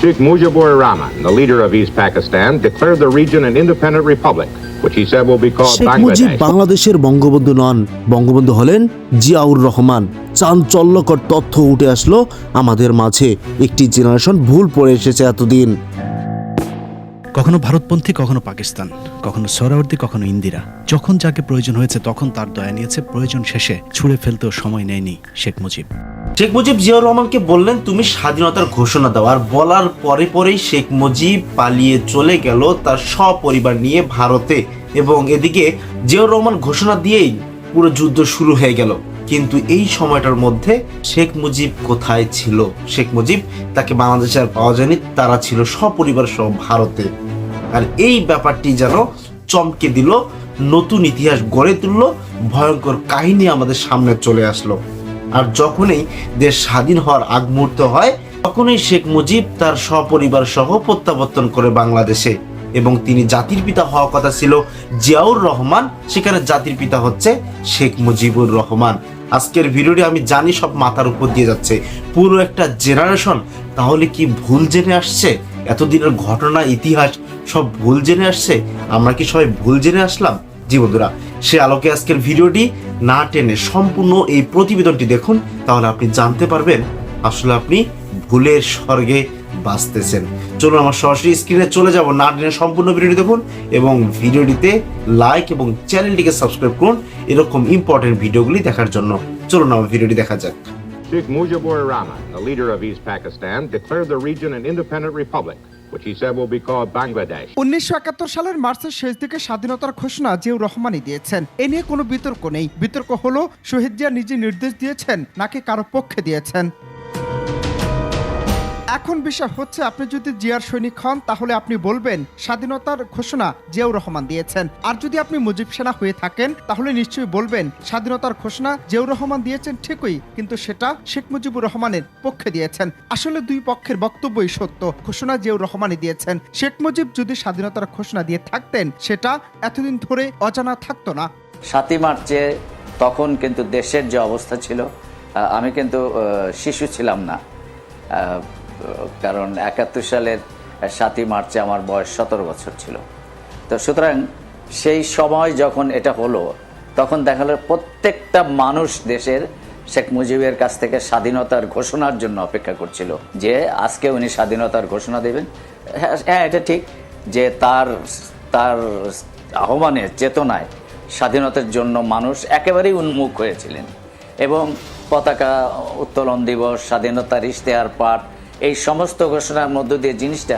Sheikh Mujibur Rahman, the leader of East Pakistan, declared the region an independent republic, which he said will be called Sheikh Mujib Bangladesh. বাংলাদেশের বঙ্গবন্ধু নন বঙ্গবন্ধু হলেন জিয়াউর রহমান। চাঞ্চল্যকর তথ্য উঠে আসলো আমাদের মাঝে। একটি জেনারেশন ভুল পড়ে এসেছে এতদিন। কখনো ভারতপন্থী কখনো পাকিস্তান কখনো সোহরাওয়ার্দী কখনো ইন্দিরা। যখন যাকে প্রয়োজন হয়েছে তখন তার দয়া নিয়েছে। প্রয়োজন শেষে ছুঁড়ে ফেলতেও সময় নেয়নি শেখ মুজিব। শেখ মুজিব জিয়াউর রহমানকে বললেন, তুমি স্বাধীনতার ঘোষণা দাও। আর বলার পরে পরেই শেখ মুজিব পালিয়ে চলে গেল তার সপরিবার নিয়ে ভারতে এবং এদিকে জিয়াউর রহমান ঘোষণা দিয়েই পুরো যুদ্ধ শুরু হয়ে গেল। কিন্তু এই সময়টার মধ্যে শেখ মুজিব কোথায় ছিল? শেখ মুজিব তাকে বাংলাদেশে আর পাওয়া যায়নি, তারা ছিল সপরিবার সহ ভারতে। আর এই ব্যাপারটি যেন চমকে দিল, নতুন ইতিহাস গড়ে তুললো, ভয়ঙ্কর কাহিনী আমাদের সামনে চলে আসলো। আর যখনই দেশ স্বাধীন হওয়ার আগ মুহূর্ত হয়, তখনই শেখ মুজিব তার সপরিবার সহ প্রত্যাবর্তন করে বাংলাদেশে। এবং তিনি জাতির পিতা হওয়ার কথা ছিল জিয়াউর রহমান, সেখানে জাতির পিতা হচ্ছে শেখ মুজিবুর রহমান। আজকের ভিডিওটি আমি জানি সব মাথার উপর দিয়ে যাচ্ছে। পুরো একটা জেনারেশন, তাহলে কি ভুল জেনে আসছে? এতদিনের ঘটনা, ইতিহাস, সব ভুল জেনে আসছে? আমরা কি সবাই ভুল জেনে আসলাম? জি বন্ধুরা, সে আলোকে আজকের ভিডিওটি না টেনে সম্পূর্ণ এই প্রতিবেদনটি দেখুন তাহলে আপনি জানতে পারবেন আসলে আপনি ভুলের স্বর্গে বাঁচতেছেন। চলুন আমার সরাসরি স্ক্রিনে চলে যাব না টেনে সম্পূর্ণ ভিডিওটি দেখুন এবং ভিডিওটিতে লাইক এবং চ্যানেলটিকে সাবস্ক্রাইব করুন এরকম ইম্পর্টেন্ট ভিডিওগুলি দেখার জন্য। চলুন আমার ভিডিওটি দেখা যাক। Sheikh Mujibur Rahman, the leader of East Pakistan, declared the region an independent republic, which he said. উনিশশো সালের মার্চের শেষ দিকে স্বাধীনতার ঘোষণা জিয়াউর রহমানই দিয়েছেন। এ নিয়ে কোনো বিতর্ক নেই। বিতর্ক হলো, শহীদ জিয়া নিজে নির্দেশ দিয়েছেন, নাকি কারও পক্ষে দিয়েছেন। এখন বিষয় হচ্ছে, আপনি যদি জিয়ার সৈনিক হন, তাহলে আপনি বলবেন, স্বাধীনতার ঘোষণা জিয়াউর রহমান দিয়েছেন। আর যদি আপনি মুজিব সেনা হয়ে থাকেন, তাহলে নিশ্চয়ই বলবেন, স্বাধীনতার ঘোষণা জিয়াউর রহমান দিয়েছেন ঠিকই, কিন্তু সেটা শেখ মুজিবুর রহমানের পক্ষে দিয়েছেন। আসলে দুই পক্ষের বক্তব্যই সত্য, ঘোষণা জিয়াউর রহমানই দিয়েছেন। শেখ মুজিব যদি স্বাধীনতার ঘোষণা দিয়ে থাকতেন, সেটা এতদিন ধরে অজানা থাকতো না। সাতই মার্চে তখন কিন্তু দেশের যে অবস্থা ছিল আমি কিন্তু শিশু ছিলাম না। কারণ একাত্তর সালের সাতই মার্চে আমার বয়স সতেরো বছর ছিল। তো সুতরাং সেই সময় যখন এটা হলো, তখন দেখা গেল প্রত্যেকটা মানুষ দেশের শেখ মুজিবের কাছ থেকে স্বাধীনতার ঘোষণার জন্য অপেক্ষা করছিল যে আজকে উনি স্বাধীনতার ঘোষণা দেবেন। হ্যাঁ হ্যাঁ এটা ঠিক যে তার তার আহ্বানের চেতনায় স্বাধীনতার জন্য মানুষ একেবারেই উন্মুখ হয়েছিলেন। এবং পতাকা উত্তোলন দিবস, স্বাধীনতার ইশতেহার পাঠ এই সমস্ত ঘোষণার মধ্য দিয়ে জিনিসটা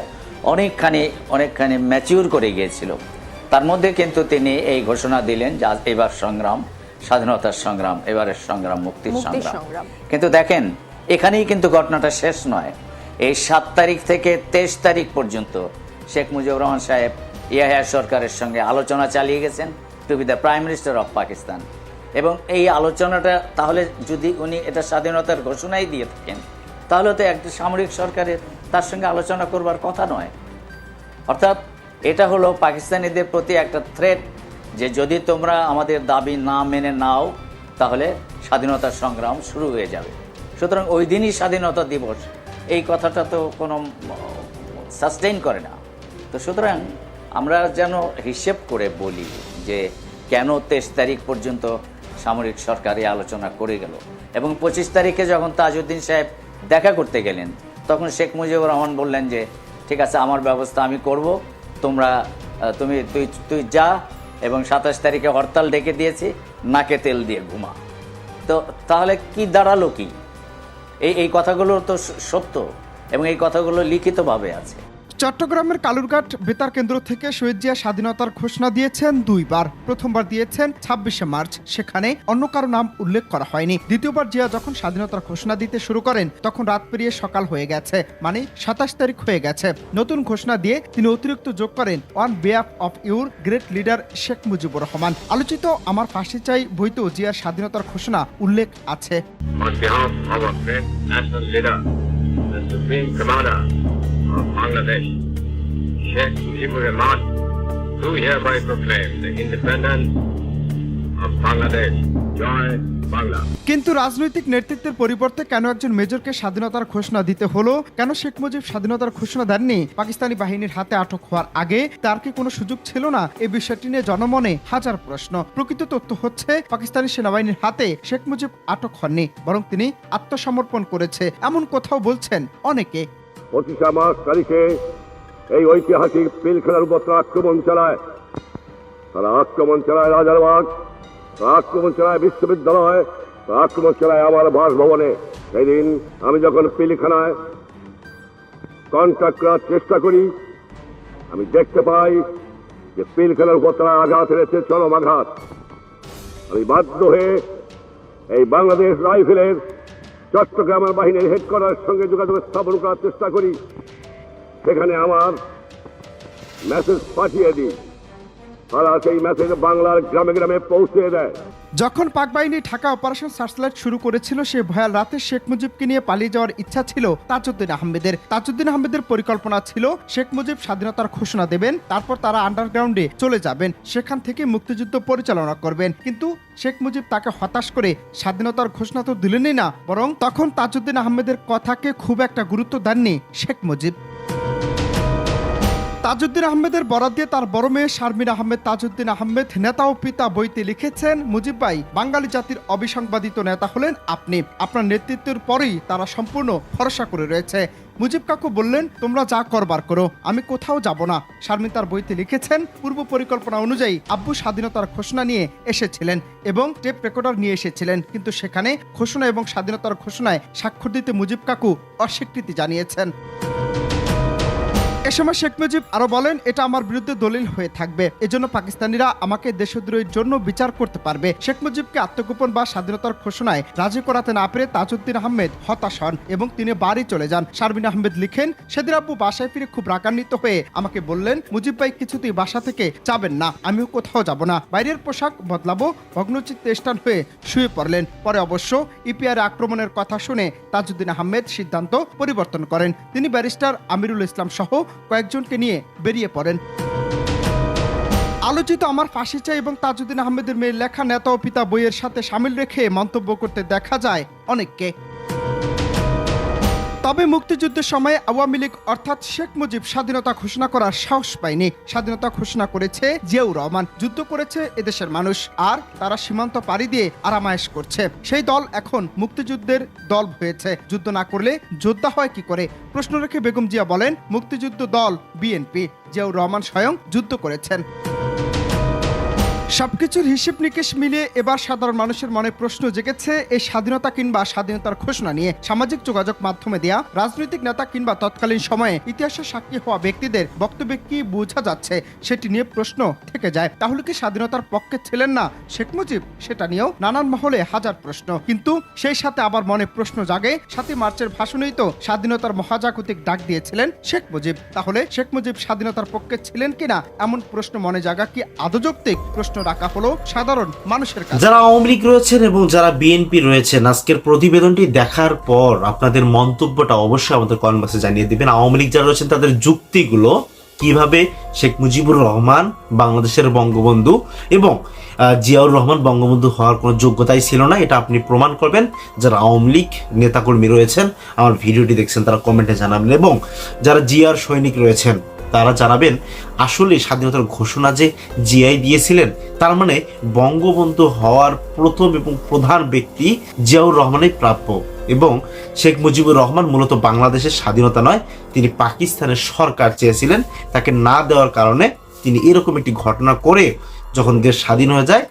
অনেকখানি অনেকখানি ম্যাচিউর করে গিয়েছিল। তার মধ্যে কিন্তু তিনি এই ঘোষণা দিলেন যে এবার সংগ্রাম স্বাধীনতার সংগ্রাম এবারের সংগ্রাম মুক্তির সংগ্রাম। কিন্তু দেখেন এখানেই কিন্তু ঘটনাটা শেষ নয়। এই সাত তারিখ থেকে তেইশ তারিখ পর্যন্ত শেখ মুজিবুর রহমান সাহেব ইয়াহিয়া সরকারের সঙ্গে আলোচনা চালিয়ে গেছেন to be the prime minister of Pakistan এবং এই আলোচনাটা তাহলে যদি উনি এটা স্বাধীনতার ঘোষণাই দিয়ে থাকেন তাহলে তো একটা সামরিক সরকারের তার সঙ্গে আলোচনা করবার কথা নয়। অর্থাৎ এটা হলো পাকিস্তানিদের প্রতি একটা থ্রেট যে যদি তোমরা আমাদের দাবি না মেনে নাও, তাহলে স্বাধীনতার সংগ্রাম শুরু হয়ে যাবে। সুতরাং ওই দিনই স্বাধীনতা দিবস। এই কথাটা তো কোনো সাস্টেইন করে না। তো সুতরাং আমরা যেন হিসেব করে বলি যে কেন তেইশ তারিখ পর্যন্ত সামরিক সরকারি আলোচনা করে গেল। এবং পঁচিশ তারিখে যখন তাজউদ্দিন সাহেব দেখা করতে গেলেন। তখন শেখ মুজিবুর রহমান বললেন যে, ঠিক আছে, আমার ব্যবস্থা আমি করব। তোমরা তুমি, তুই তুই যা এবং সাতাশ তারিখে হরতাল ডেকে দিয়েছি, নাকে তেল দিয়ে ঘুমা। তো তাহলে কি দাঁড়াল কি? এই এই কথাগুলো তো সত্য এবং এই কথাগুলো লিখিতভাবে আছে। চট্টগ্রামের কালুরঘাট বেতার কেন্দ্র থেকে শহীদ জিয়া স্বাধীনতার ঘোষণা দিয়েছেন দুইবার। প্রথমবার দিয়েছেন ছাব্বিশে মার্চ। সেখানে অন্য কারও নাম উল্লেখ করা হয়নি। দ্বিতীয়বার জিয়া যখন স্বাধীনতার ঘোষণা দিতে শুরু করেন তখন রাত পেরিয়ে সকাল হয়ে গেছে। মানে সাতাশ তারিখ হয়ে গেছে। নতুন ঘোষণা দিয়ে তিনি অতিরিক্ত যোগ করেন on behalf of your great leader Sheikh Mujibur Rahman. আলোচিত আমার ফাঁসি চাই বইতেও জিয়ার স্বাধীনতার ঘোষণা উল্লেখ আছে। on behalf of our national leader, the Supreme Commander Bangladesh, Sheikh Mujibur Rahman, hereby the independence of Bangladesh. Joy. কিন্তু রাজনৈতিক নেতৃত্বের পরিবর্তে কেন একজন মেজরকে স্বাধীনতার ঘোষণা দিতে হলো? কেন শেখ মুজিব স্বাধীনতার ঘোষণা দেননি? পাকিস্তানি বাহিনীর হাতে আটক হওয়ার আগে তার কি কোনো সুযোগ ছিল না? এই বিষয়টি নিয়ে জনমনে হাজার প্রশ্ন। প্রকৃত তথ্য হচ্ছে পাকিস্তানি সেনাবাহিনীর হাতে শেখ মুজিব আটক হননি বরং তিনি আত্মসমর্পণ করেছে। এমন কোথাও বলছেন অনেকে। পঁচিশা মার্চ তারিখে এই ঐতিহাসিক পিলখানার উপর তারা আক্রমণ চালায়। তারা আক্রমণ চালায় রাজারবাগ তারা আক্রমণ চালায় বিশ্ববিদ্যালয়, তারা আক্রমণ চালায় আমার বাসভবনে। সেদিন আমি যখন পিলখানায় কন্ট্যাক্ট করার চেষ্টা করি, আমি দেখতে পাই যে পিলখানার উপর তারা আঘাত এনেছে চরম আঘাত। আমি বাধ্য হয়ে এই বাংলাদেশ রাইফেলের চট্টগ্রামের বাহিনীর হেডকোয়ার্টারের সঙ্গে যোগাযোগ স্থাপন করার চেষ্টা করি। সেখানে আমার মেসেজ পাঠিয়ে দিই যখন পাক বাহিনী ঢাকা অপারেশন সার্চলাইট শুরু করেছিল, সে ভয়াল রাতে শেখ মুজিবকে নিয়ে পালিয়ে যাওয়ার ইচ্ছা ছিল তাজউদ্দিন আহমেদের। তাজউদ্দিন আহমেদের পরিকল্পনা ছিল, শেখ মুজিব স্বাধীনতার ঘোষণা দেবেন, তারপর তারা আন্ডারগ্রাউন্ডে চলে যাবেন, সেখান থেকে মুক্তিযুদ্ধ পরিচালনা করবেন। কিন্তু শেখ মুজিব তাকে হতাশ করে স্বাধীনতার ঘোষণা তো দিলেনই না, বরং তখন তাজউদ্দিন আহমেদের কথাকে খুব একটা গুরুত্ব দেননি শেখ মুজিব। তাজউদ্দিন আহমেদের বরাদ দিয়ে তার বড় মেয়ে শারমিন আহমেদ তাজউদ্দিন আহমেদ নেতা ও পিতা বইতে লিখেছেন, মুজিব ভাই, বাঙালি জাতির অবিসংবাদিত নেতা হলেন আপনি। আপনার নেতৃত্বের পরেই তারা সম্পূর্ণ ভরসা করে রয়েছে। মুজিব কাকু বললেন, তোমরা যা করবার করো, আমি কোথাও যাব না। শারমিন তার বইতে লিখেছেন, পূর্ব পরিকল্পনা অনুযায়ী আব্বু স্বাধীনতার ঘোষণা নিয়ে এসেছিলেন এবং টেপ রেকর্ডার নিয়ে এসেছিলেন। কিন্তু সেখানে ঘোষণা এবং স্বাধীনতার ঘোষণায় স্বাক্ষর দিতে মুজিব কাকু অস্বীকৃতি জানিয়েছেন। সময় শেখ মুজিব আরও বলেন, এটা আমার বিরুদ্ধে দলিল হয়ে থাকবে। এজন্য পাকিস্তানিরা আমাকে দেশদ্রোহীর জন্য বিচার করতে পারবে। শেখ মুজিবকে আত্মগোপন বা স্বাধীনতার ঘোষণায় রাজি করাতে না পেরে তাজউদ্দিন আহমেদ হতাশ হন এবং তিনি বাড়ি চলে যান। শারমিন আহমেদ লিখেন, সেদিন আব্বু বাসায় ফিরে খুব রাগান্বিত হয়ে আমাকে বললেন, মুজিব ভাই কিছুতেই বাসা থেকে যাবেন না, আমিও কোথাও যাব না। বাইরের পোশাক বদলাবো। ভগ্নচিত্তে স্টান হয়ে শুয়ে পড়লেন। পরে অবশ্য ইপিআর আক্রমণের কথা শুনে তাজউদ্দিন আহমেদ সিদ্ধান্ত পরিবর্তন করেন। তিনি ব্যারিস্টার আমিরুল ইসলাম সহ কয়েকজনকে নিয়ে বেরিয়ে পড়েন। আলোচিত আমার ফাঁসি চাই এবং তাজউদ্দিন আহমেদের মেয়ের লেখা নেতা ও পিতা বইয়ের সাথে সামিল রেখে মন্তব্য করতে দেখা যায় অনেককে। তবে মুক্তিযুদ্ধের সময় আওয়ামী লীগ, অর্থাৎ শেখ মুজিব, স্বাধীনতা ঘোষণা করার সাহস পায়নি। স্বাধীনতা ঘোষণা করেছে জিয়াউর রহমান। যুদ্ধ করেছে এদেশের মানুষ। আর তারা সীমান্ত পাড়ি দিয়ে আরামায়েশ করছে। সেই দল এখন মুক্তিযুদ্ধের দল হয়েছে। যুদ্ধ না করলে যোদ্ধা হয় কি করে? প্রশ্ন রেখে বেগম জিয়া বলেন, মুক্তিযুদ্ধ দল বিএনপি। জিয়াউর রহমান স্বয়ং যুদ্ধ করেছেন। সবকিছুর হিসেব নিকেশ মিলিয়ে এবার সাধারণ মানুষের মনে প্রশ্ন জেগেছে এই স্বাধীনতা কিংবা স্বাধীনতার ঘোষণা নিয়ে। সামাজিক যোগাযোগ মাধ্যমে দেয়া, রাজনৈতিক নেতা কিংবা তৎকালীন সময়ে ইতিহাসের সাক্ষী হওয়া ব্যক্তিদের বক্তব্যে কি বোঝা যাচ্ছে সেটি নিয়ে প্রশ্ন থেকে যায়। তাহলে কি স্বাধীনতার পক্ষে ছিলেন না শেখ মুজিব? সেটা নিয়েও নানান মহলে হাজার প্রশ্ন। কিন্তু সেই সাথে আবার মনে প্রশ্ন জাগে, সাতই মার্চের ভাষণেই তো স্বাধীনতার মহাজাগতিক ডাক দিয়েছিলেন শেখ মুজিব। তাহলে শেখ মুজিব স্বাধীনতার পক্ষে ছিলেন কিনা? এমন প্রশ্ন মনে জাগা কি আদৌ যৌক্তিক? প্রশ্ন রাখা হলো সাধারণ মানুষের কাছে। যারা আওয়ামী লীগ রয়েছেন এবং যারা বিএনপি রয়েছেন, আজকের প্রতিবেদনটি দেখার পর আপনাদের মন্তব্যটা অবশ্যই আমাদের কমেন্ট বক্সে জানিয়ে দিবেন। আওয়ামী লীগ যারা রয়েছেন, তাদের যুক্তিগুলো কীভাবে শেখ মুজিবুর রহমান, বাংলাদেশের বঙ্গবন্ধু এবং জিয়াউর রহমান বঙ্গবন্ধু হওয়ার কোনো যোগ্যতাই ছিল না, এটা আপনি প্রমাণ করবেন। যারা আওয়ামী লীগ নেতাকর্মী রয়েছেন, আমার ভিডিওটি দেখছেন, তারা কমেন্টে জানাবেন। এবং যারা জিয়ার সৈনিক রয়েছেন তারা জানাবেন, আসলে স্বাধীনতার ঘোষণা যে জিআই দিয়েছিলেন, তার মানে বঙ্গবন্ধু হওয়ার প্রথম এবং প্রধান ব্যক্তি জিয়াউর রহমানের প্রাপ্য। এবং শেখ মুজিবুর রহমান মূলত বাংলাদেশের স্বাধীনতা নয়, তিনি পাকিস্তানের সরকার চেয়েছিলেন। তাকে না দেওয়ার কারণে তিনি এরকম একটি ঘটনা করে যখন দেশ স্বাধীন হয়ে যায়,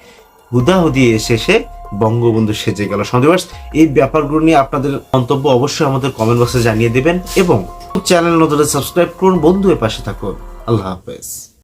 হুদাহুদি শেষে বঙ্গবন্ধু সেজে গেল সন্দেবাস এই ব্যাপারগুলো নিয়ে আপনাদের মন্তব্য অবশ্যই আমাদের কমেন্ট বক্সে জানিয়ে দেবেন এবং চ্যানেল নতুন সাবস্ক্রাইব করুন বন্ধু এর পাশে থাকুন। আল্লাহ হাফেজ।